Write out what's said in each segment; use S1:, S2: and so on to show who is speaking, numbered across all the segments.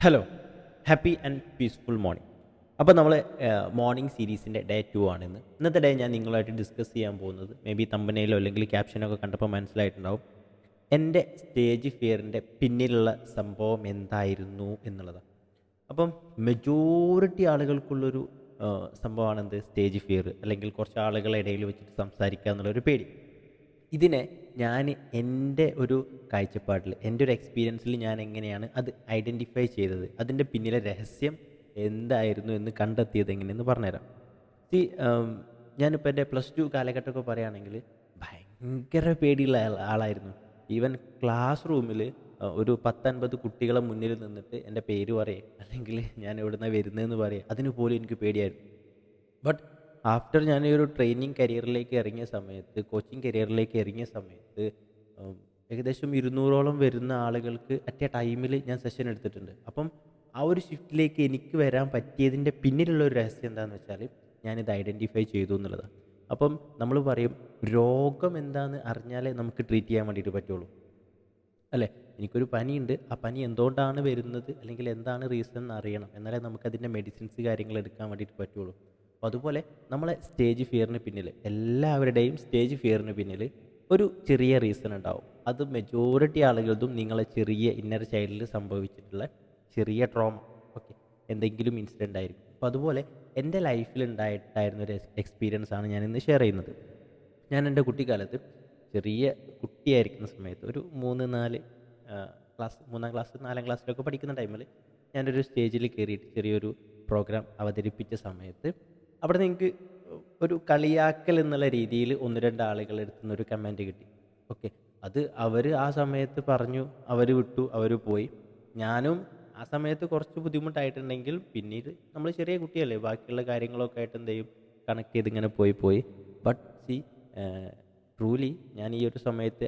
S1: Hello happy and peaceful morning അപ്പോൾ നമ്മൾ morning സീരീസിന്റെ ഡേ ടു ആണിന്ന്. ഇന്നത്തെ ഡേ ഞാൻ നിങ്ങളായിട്ട് ഡിസ്കസ് ചെയ്യാൻ പോകുന്നത് മേ ബി തമ്പനയിലോ അല്ലെങ്കിൽ ക്യാപ്ഷനൊക്കെ കണ്ടപ്പോൾ മനസ്സിലായിട്ടുണ്ടാവും. എന്റെ സ്റ്റേജ് ഫിയറിന്റെ പിന്നിലുള്ള സംഭവം എന്തായിരുന്നു എന്നുള്ളതാണ്. അപ്പം മെജോറിറ്റി ആളുകൾക്കുള്ളൊരു സംഭവമാണ് എന്ത് സ്റ്റേജ് ഫിയർ അല്ലെങ്കിൽ കുറച്ച് ആളുകളെ ഇടയിൽ വെച്ചിട്ട് സംസാരിക്കുക എന്നുള്ളൊരു പേടി. ഇതിനെ ഞാൻ എന്റെ ഒരു കാഴ്ചപ്പാടിൽ എന്റെ ഒരു എക്സ്പീരിയൻസിൽ ഞാൻ എങ്ങനെയാണ് അത് ഐഡന്റിഫൈ ചെയ്തത്? അതിന്റെ പിന്നിലെ രഹസ്യം എന്തായിരുന്നു എന്ന് കണ്ടെത്തിയത് എങ്ങനെയെന്ന് പറഞ്ഞുതരാം. സി ഞാനിപ്പോൾ എന്റെ പ്ലസ് ടു കാലഘട്ടമൊക്കെ പറയുകയാണെങ്കിൽ ഭയങ്കര പേടിയുള്ള ആളായിരുന്നു. ഈവൻ ക്ലാസ് റൂമിൽ ഒരു പത്തൻപത് കുട്ടികളെ മുന്നിൽ നിന്നിട്ട് എന്റെ പേര് പറയുക അല്ലെങ്കിൽ ഞാൻ എവിടുന്ന വരുന്നതെന്ന് പറയുക അതിന് പോലും എനിക്ക് പേടിയായിരുന്നു. ബട്ട് ആഫ്റ്റർ ഞാൻ ഈ ഒരു ട്രെയിനിങ് കരിയറിലേക്ക് ഇറങ്ങിയ സമയത്ത് കോച്ചിങ് കരിയറിലേക്ക് ഇറങ്ങിയ സമയത്ത് ഏകദേശം ഇരുന്നൂറോളം വരുന്ന ആളുകൾക്ക് അറ്റ് എ ടൈമിൽ ഞാൻ സെഷൻ എടുത്തിട്ടുണ്ട്. അപ്പം ആ ഒരു ഷിഫ്റ്റിലേക്ക് എനിക്ക് വരാൻ പറ്റിയതിന്റെ പിന്നിലുള്ള ഒരു രഹസ്യം എന്താണെന്ന് വെച്ചാൽ ഞാനിത് ഐഡന്റിഫൈ ചെയ്തു എന്നുള്ളതാണ്. അപ്പം നമ്മൾ പറയും രോഗം എന്താണെന്ന് അറിഞ്ഞാലേ നമുക്ക് ട്രീറ്റ് ചെയ്യാൻ വേണ്ടിയിട്ട് പറ്റുള്ളൂ. അല്ലേ? എനിക്കൊരു പനിയുണ്ട്. ആ പനി എന്തുകൊണ്ടാണ് വരുന്നത്? അല്ലെങ്കിൽ എന്താണ് റീസൺ എന്ന് അറിയണം. എന്നാലേ നമുക്കതിന്റെ മെഡിസിൻസ് കാര്യങ്ങൾ എടുക്കാൻ വേണ്ടിയിട്ട് പറ്റുള്ളൂ. അപ്പോൾ അതുപോലെ നമ്മളെ സ്റ്റേജ് ഫിയറിന് പിന്നിൽ എല്ലാവരുടെയും സ്റ്റേജ് ഫിയറിന് പിന്നിൽ ഒരു ചെറിയ റീസൺ ഉണ്ടാവും. അത് മെജോറിറ്റി ആളുകളതും നിങ്ങളെ ചെറിയ ഇന്നർ ചൈൽഡിൽ സംഭവിച്ചിട്ടുള്ള ചെറിയ ട്രോമ ഓക്കെ എന്തെങ്കിലും ഇൻസിഡന്റ് ആയിരിക്കും. അപ്പോൾ അതുപോലെ എന്റെ ലൈഫിൽ ഉണ്ടായിട്ടായിരുന്ന ഒരു എക്സ്പീരിയൻസ് ആണ് ഞാൻ ഇന്ന് ഷെയർ ചെയ്യുന്നത്. ഞാൻ എന്റെ കുട്ടിക്കാലത്ത് ചെറിയ കുട്ടിയായിരിക്കുന്ന സമയത്ത് ഒരു മൂന്ന് നാല് ക്ലാസ് മൂന്നാം ക്ലാസ് നാലാം ക്ലാസ്സിലൊക്കെ പഠിക്കുന്ന ടൈമിൽ ഞാനൊരു സ്റ്റേജിൽ കയറിയിട്ട് ചെറിയൊരു പ്രോഗ്രാം അവതരിപ്പിച്ച സമയത്ത് അവിടെ നിങ്ങൾക്ക് ഒരു കളിയാക്കൽ എന്നുള്ള രീതിയിൽ ഒന്ന് രണ്ട് ആളുകൾ എടുത്തുനിന്ന് ഒരു കമന്റ് കിട്ടി. ഓക്കെ. അത് അവർ ആ സമയത്ത് പറഞ്ഞു അവർ വിട്ടു അവർ പോയി. ഞാനും ആ സമയത്ത് കുറച്ച് ബുദ്ധിമുട്ടായിട്ടുണ്ടെങ്കിൽ പിന്നീട് നമ്മൾ ചെറിയ കുട്ടിയല്ലേ ബാക്കിയുള്ള കാര്യങ്ങളൊക്കെ ആയിട്ട് എന്ത് ചെയ്യും? കണക്ട് ചെയ്ത് ഇങ്ങനെ പോയി പോയി. ബട്ട് സി ട്രൂലി ഞാൻ ഈ ഒരു സമയത്ത്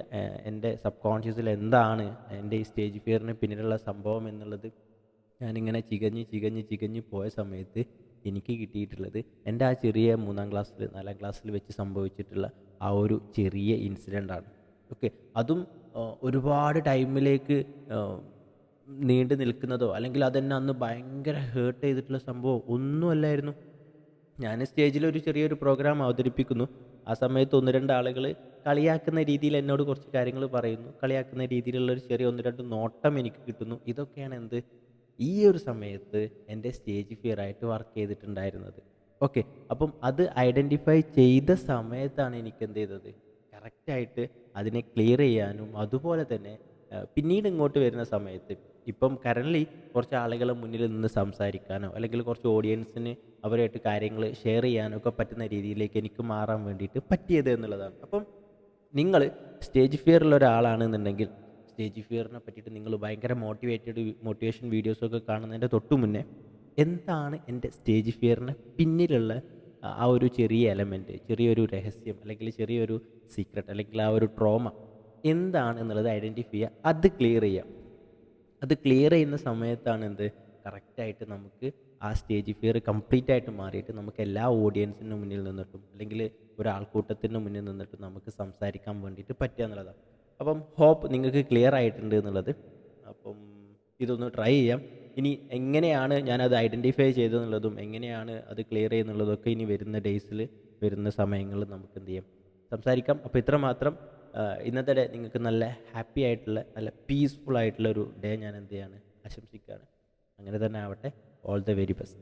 S1: എന്റെ സബ് കോൺഷ്യസിൽ എന്താണ് എന്റെ ഈ സ്റ്റേജ് ഫിയറിന് പിന്നിലുള്ള സംഭവം എന്നുള്ളത് ഞാനിങ്ങനെ ചികഞ്ഞ് ചികഞ്ഞ് ചികഞ്ഞ് പോയ സമയത്ത് എനിക്ക് കിട്ടിയിട്ടുള്ളത് എന്റെ ആ ചെറിയ മൂന്നാം ക്ലാസ്സിൽ നാലാം ക്ലാസ്സിൽ വെച്ച് സംഭവിച്ചിട്ടുള്ള ആ ഒരു ചെറിയ ഇൻസിഡന്റ് ആണ്. ഓക്കെ അതും ഒരുപാട് ടൈമിലേക്ക് നീണ്ടു നിൽക്കുന്നതോ അല്ലെങ്കിൽ അതെന്നെ അന്ന് ഭയങ്കര ഹേർട്ട് ചെയ്തിട്ടുള്ള സംഭവം ഒന്നുമല്ലായിരുന്നു. ഞാൻ സ്റ്റേജിൽ ഒരു ചെറിയൊരു പ്രോഗ്രാം അവതരിപ്പിക്കുന്നു. ആ സമയത്ത് ഒന്ന് രണ്ട് ആളുകൾ കളിയാക്കുന്ന രീതിയിൽ എന്നോട് കുറച്ച് കാര്യങ്ങൾ പറയുന്നു. കളിയാക്കുന്ന രീതിയിലുള്ള ഒരു ചെറിയ ഒന്ന് രണ്ട് നോട്ടം എനിക്ക് കിട്ടുന്നു. ഇതൊക്കെയാണ് എന്ത് ഈ ഒരു സമയത്ത് എന്റെ സ്റ്റേജ് ഫിയർ ആയിട്ട് വർക്ക് ചെയ്തിട്ടുണ്ടായിരുന്നത്. ഓക്കെ അപ്പം അത് ഐഡന്റിഫൈ ചെയ്ത സമയത്താണ് എനിക്ക് എന്ത് ചെയ്തത്? കറക്റ്റായിട്ട് അതിനെ ക്ലിയർ ചെയ്യാനും അതുപോലെ തന്നെ പിന്നീട് ഇങ്ങോട്ട് വരുന്ന സമയത്ത് ഇപ്പം കറന്റ്ലി കുറച്ച് ആളുകളെ മുന്നിൽ നിന്ന് സംസാരിക്കാനോ അല്ലെങ്കിൽ കുറച്ച് ഓഡിയൻസിന് അവരായിട്ട് കാര്യങ്ങൾ ഷെയർ ചെയ്യാനോ ഒക്കെ പറ്റുന്ന രീതിയിലേക്ക് എനിക്ക് മാറാൻ വേണ്ടിയിട്ട് പറ്റിയത് എന്നുള്ളതാണ്. അപ്പം നിങ്ങൾ സ്റ്റേജ് ഫിയറുള്ള ഒരാളാണെന്നുണ്ടെങ്കിൽ സ്റ്റേജ് ഫിയറിനെ പറ്റിയിട്ട് നിങ്ങൾ ഭയങ്കര മോട്ടിവേറ്റഡ് മോട്ടിവേഷൻ വീഡിയോസൊക്കെ കാണുന്നതിന്റെ തൊട്ട് മുന്നേ എന്താണ് എന്റെ സ്റ്റേജ് ഫിയറിന് പിന്നിലുള്ള ആ- ഒരു ചെറിയ എലമെന്റ് ചെറിയൊരു രഹസ്യം അല്ലെങ്കിൽ ചെറിയൊരു സീക്രട്ട് അല്ലെങ്കിൽ ആ ഒരു ട്രോമ എന്താണ് എന്നുള്ളത് ഐഡന്റിഫൈ ചെയ്യുക. അത് ക്ലിയർ ചെയ്യാം. അത് ക്ലിയർ ചെയ്യുന്ന സമയത്താണ് എന്ത്? കറക്റ്റായിട്ട് നമുക്ക് ആ സ്റ്റേജ് ഫിയർ കംപ്ലീറ്റ് ആയിട്ട് മാറിയിട്ട് നമുക്ക് എല്ലാ ഓഡിയൻസിന്റെ മുന്നിൽ നിന്നിട്ടും അല്ലെങ്കിൽ ഒരാൾക്കൂട്ടത്തിന്റെ മുന്നിൽ നിന്നിട്ടും നമുക്ക് സംസാരിക്കാൻ വേണ്ടിയിട്ട് പറ്റുക എന്നുള്ളതാണ്. അപ്പം ഹോപ്പ് നിങ്ങൾക്ക് ക്ലിയർ ആയിട്ടുണ്ട് എന്നുള്ളത്. അപ്പം ഇതൊന്ന് ട്രൈ ചെയ്യാം. ഇനി എങ്ങനെയാണ് ഞാനത് ഐഡന്റിഫൈ ചെയ്തതെന്നുള്ളതും എങ്ങനെയാണ് അത് ക്ലിയർ ചെയ്യുന്നുള്ളതൊക്കെ ഇനി വരുന്ന ഡേയ്സിൽ വരുന്ന സമയങ്ങളിൽ നമുക്ക് എന്ത് ചെയ്യാം. സംസാരിക്കാം. അപ്പോൾ ഇത്ര മാത്രം. ഇന്നത്തെ ഡേ നിങ്ങൾക്ക് നല്ല ഹാപ്പി ആയിട്ടുള്ള നല്ല പീസ്ഫുൾ ആയിട്ടുള്ള ഒരു ഡേ ഞാൻ എന്ത് ചെയ്യാണ്? ആശംസിക്കുകയാണ്. അങ്ങനെ തന്നെ ആവട്ടെ. All the very best